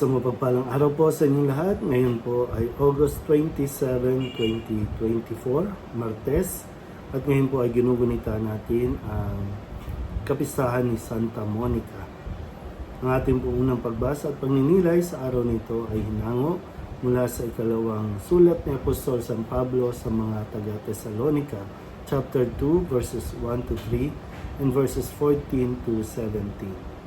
Sa mapagpalang araw po sa inyong lahat, ngayon po ay August 27, 2024, Martes. At ngayon po ay ginugunita natin ang kapistahan ni Santa Monica. Ang ating unang pagbasa at pagninilay sa araw nito ay hinango mula sa ikalawang sulat ni Apostol San Pablo sa mga taga Thessalonica, chapter 2, verses 1 to 3, and verses 14 to 17.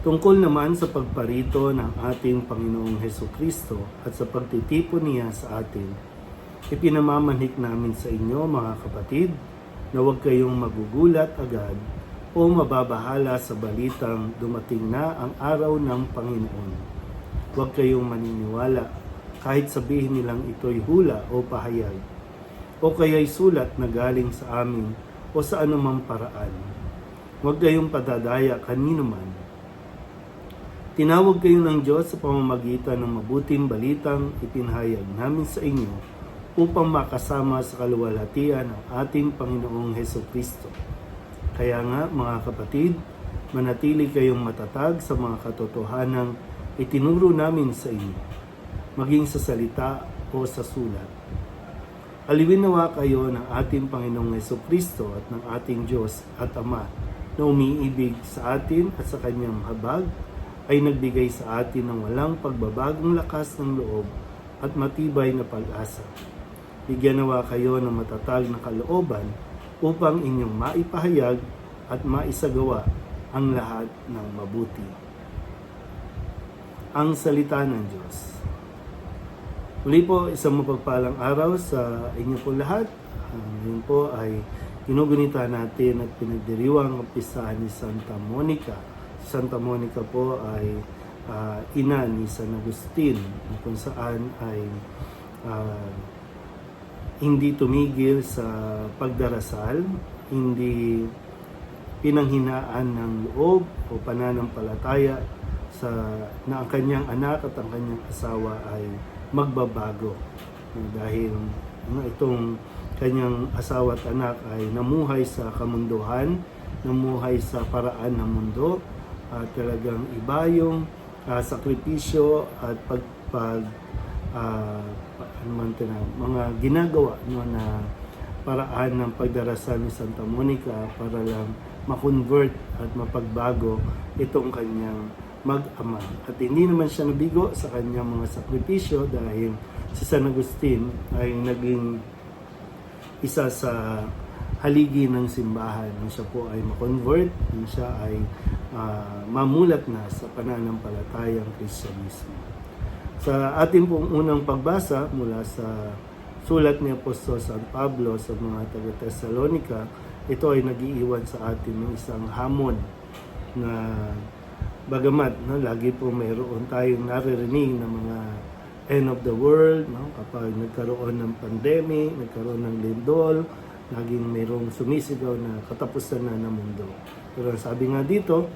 Tungkol naman sa pagparito ng ating Panginoong Heso Kristo at sa pagtitipon niya sa atin, ipinamamanhik namin sa inyo mga kapatid na huwag kayong magugulat agad o mababahala sa balitang dumating na ang araw ng Panginoon. Huwag kayong maniniwala kahit sabihin nilang ito'y hula o pahayag o kaya'y sulat na galing sa amin o sa anumang paraan. Huwag kayong padadaya kanino man Tinawag kayo ng Diyos sa pamamagitan ng mabuting balitang ipinahayag namin sa inyo upang makasama sa kaluwalhatian ng ating Panginoong Heso Kristo. Kaya nga mga kapatid, manatili kayong matatag sa mga katotohanang itinuro namin sa inyo, maging sa salita o sa sulat. Aliwin nawa kayo ng ating Panginoong Heso Kristo at ng ating Diyos at Ama na umiibig sa atin at sa kanyang habag ay nagbigay sa atin ng walang pagbabagong lakas ng loob at matibay na pag-asa. Bigyan nawa kayo ng matatag na kalooban upang inyong maipahayag at maisagawa ang lahat ng mabuti. Ang Salita ng Diyos Muli po, isang mapagpalang araw sa inyo po lahat. Ngayon po ay ginugunita natin at pinagdiriwang ang pistahan ni Santa Monica Santa Monica po ay uh, ina ni San Agustin kung saan ay uh, hindi tumigil sa pagdarasal, hindi pinanghinaan ng loob o pananampalataya sa na ang kanyang anak at ang kanyang asawa ay magbabago. Dahil no, itong kanyang asawa at anak ay namuhay sa kamunduhan, namuhay sa paraan ng mundo uh, talagang iba yung uh, sakripisyo at pagpag uh, ano mga ginagawa no, na paraan ng pagdarasal ni Santa Monica para lang makonvert at mapagbago itong kanyang mag-ama. At hindi naman siya nabigo sa kanyang mga sakripisyo dahil si San Agustin ay naging isa sa haligi ng simbahan nang siya po ay makonvert, nang siya ay uh, mamulat na sa pananampalatayang Kristyanismo. Sa ating pong unang pagbasa mula sa sulat ni Apostol San Pablo sa mga taga Thessalonica, ito ay nagiiwan sa atin ng isang hamon na bagamat no, lagi po mayroon tayong naririnig ng mga end of the world, no, kapag nagkaroon ng pandemic, nagkaroon ng lindol, laging mayroong sumisigaw na katapusan na ng mundo. Pero sabi nga dito,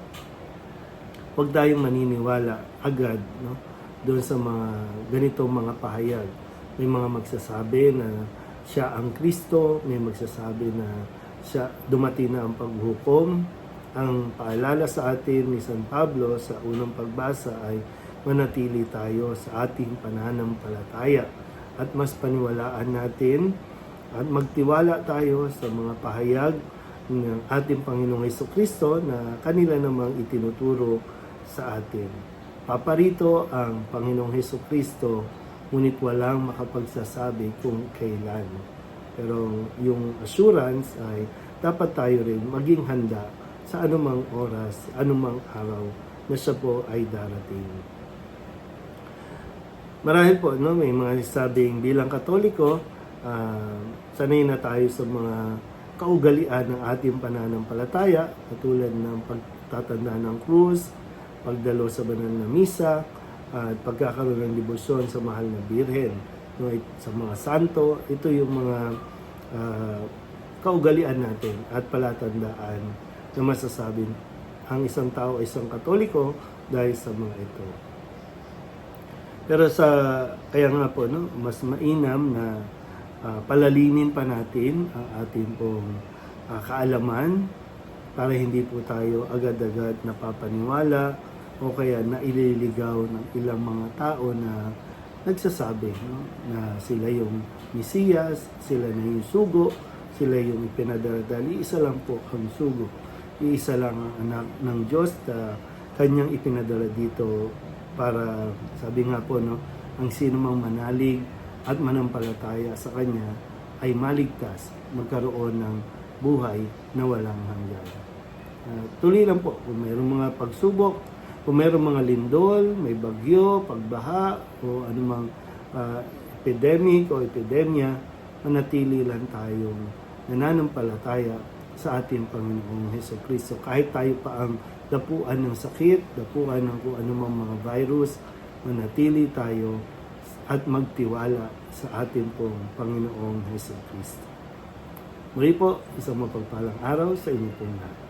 huwag tayong maniniwala agad no, doon sa mga ganitong mga pahayag. May mga magsasabi na siya ang Kristo, may magsasabi na siya dumating na ang paghukom. Ang paalala sa atin ni San Pablo sa unang pagbasa ay manatili tayo sa ating pananampalataya at mas paniwalaan natin at magtiwala tayo sa mga pahayag ng ating Panginoong Heso Kristo na kanila namang itinuturo sa atin. Paparito ang Panginoong Heso Kristo, ngunit walang makapagsasabi kung kailan. Pero yung assurance ay dapat tayo rin maging handa sa anumang oras, anumang araw na siya po ay darating. Marahil po, no, may mga sabing bilang katoliko, uh, sanay na tayo sa mga kaugalian ng ating pananampalataya, katulad ng pagtatanda ng krus, pagdalo sa banal na misa, at pagkakaroon ng debosyon sa mahal na birhen. No, sa mga santo, ito yung mga uh, kaugalian natin at palatandaan na masasabing ang isang tao ay isang katoliko dahil sa mga ito. Pero sa kaya nga po no, mas mainam na uh, palalimin pa natin ang ating pong uh, kaalaman para hindi po tayo agad-agad napapaniwala o kaya na ililigaw ng ilang mga tao na nagsasabi no, na sila yung Mesiyas, sila na yung sugo, sila yung ipinadaladali. Isa lang po ang sugo. Iisa lang ang anak ng Diyos na kanyang ipinadala dito para, sabi nga po, no, ang sino mang manalig at manampalataya sa kanya ay maligtas, magkaroon ng buhay na walang hanggan. Ah, tuloy lang po, kung mayroong mga pagsubok, kung mayroong mga lindol, may bagyo, pagbaha, o anumang ah, epidemic o epidemya, manatili lang tayong nananampalataya sa ating Panginoong Heso Kristo. Kahit tayo pa ang dapuan ng sakit, dapuan ng kung anumang mga virus, manatili tayo at magtiwala sa ating pong Panginoong Heso Kristo. Muli po, isang mapagpalang araw sa inyo pong lahat.